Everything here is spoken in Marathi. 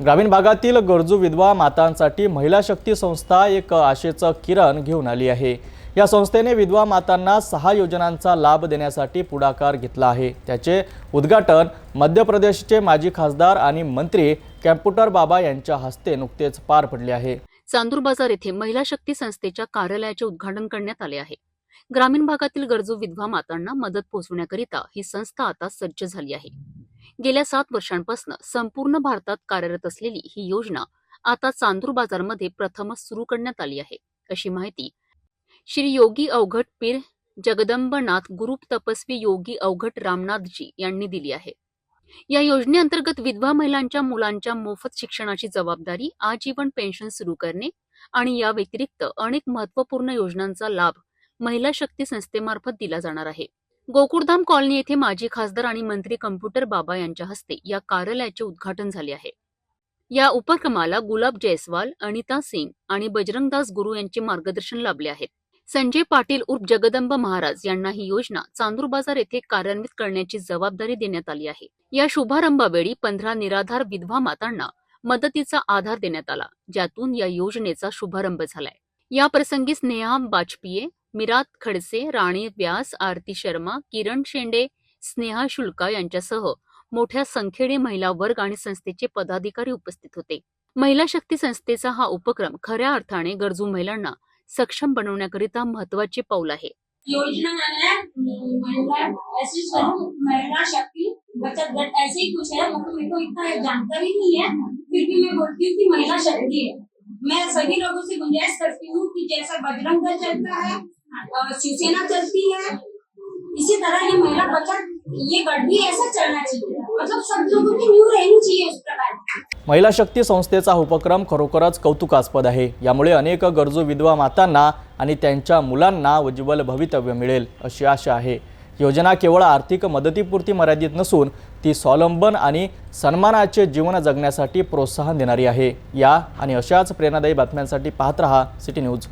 ग्रामीण भागातील गरजू विधवा मातांसाठी महिला शक्ती संस्था एक आशेचं किरण घेऊन आली आहे. या संस्थेने विधवा मातांना सहा योजनांचा लाभ देण्यासाठी पुढाकार घेतला आहे. त्याचे उद्घाटन मध्य प्रदेशचे माजी खासदार आणि मंत्री कॅम्प्युटर बाबा यांच्या हस्ते नुकतेच पार पडले आहे. चांदूर बाजार येथे महिला शक्ती संस्थेच्या कार्यालयाचे उद्घाटन करण्यात आले आहे. ग्रामीण भागातील गरजू विधवा मातांना मदत पोहोचवण्याकरिता ही संस्था आता सज्ज झाली आहे. गेल्या सात वर्षांपासून संपूर्ण भारतात कार्यरत असलेली ही योजना आता चांदूर बाजारमध्ये प्रथमच सुरू करण्यात आली आहे. अशी माहिती श्री योगी अवघट पीर जगदंबनाथ गुरुप तपस्वी योगी अवघट रामनाथजी यांनी दिली आहे. या योजनेअंतर्गत विधवा महिलांच्या मुलांच्या मोफत शिक्षणाची जबाबदारी आजीवन पेन्शन सुरू करणे आणि या व्यतिरिक्त अनेक महत्त्वपूर्ण योजनांचा लाभ महिला शक्ती संस्थेमार्फत दिला जाणार आहे. गोकुळधाम कॉलनी येथे माजी खासदार आणि मंत्री कम्प्युटर बाबा यांच्या हस्ते या कार्यालयाचे उद्घाटन झाले आहे. या उपक्रमाला गुलाब जयस्वाल अनिता सिंग आणि बजरंगदास गुरु यांचे मार्गदर्शन लाभले आहेत संजय पाटील उर्फ जगदंब महाराज यांना ही योजना चांदूर बाजार येथे कार्यान्वित करण्याची जबाबदारी देण्यात आली आहे. या शुभारंभावेळी पंधरा निराधार विधवा मातांना मदतीचा आधार देण्यात आला ज्यातून या योजनेचा शुभारंभ झालाय. या प्रसंगी स्नेहा बाजपेयी मिरात खडसे राणी व्यास आरती शर्मा किरण शेंडे स्नेहा शुल्का यांच्यासह मोठ्या संख्येने महिला वर्ग आणि संस्थेचे पदाधिकारी उपस्थित होते. महिला शक्ती संस्थेचा हा उपक्रम खऱ्या अर्थाने गरजू महिलांना सक्षम बनवण्याकरिता महत्त्वाचे पाऊल आहे. योजना महिला शक्ति बचत गट ऐसे ही कुछ है मतलब मेरे को इतना जानकारी नहीं है फिर भी मैं बोलती हूँ कि महिला शक्ति है मैं सभी लोगों से गुंजाइश करती हूँ कि जैसा बजरंग दल चलता है और शिवसेना चलती है। इसी तरह ये महिला बचत ये गट भी ऐसा चलना चाहिए। मतलब सब लोगों की न्यू रहनी चाहिए उस प्रकार महिला शक्ती संस्थेचा उपक्रम खरोखरच कौतुकास्पद आहे. यामुळे अनेक गरजू विधवा मातांना आणि त्यांच्या मुलांना उज्ज्वल भवितव्य मिळेल अशी आशा आहे. योजना केवळ आर्थिक मदतीपुरती मर्यादित नसून ती स्वावलंबन आणि सन्मानाचे जीवन जगण्यासाठी प्रोत्साहन देणारी आहे. या आणि अशाच प्रेरणादायी बातम्यांसाठी पाहत रहा सिटी न्यूज.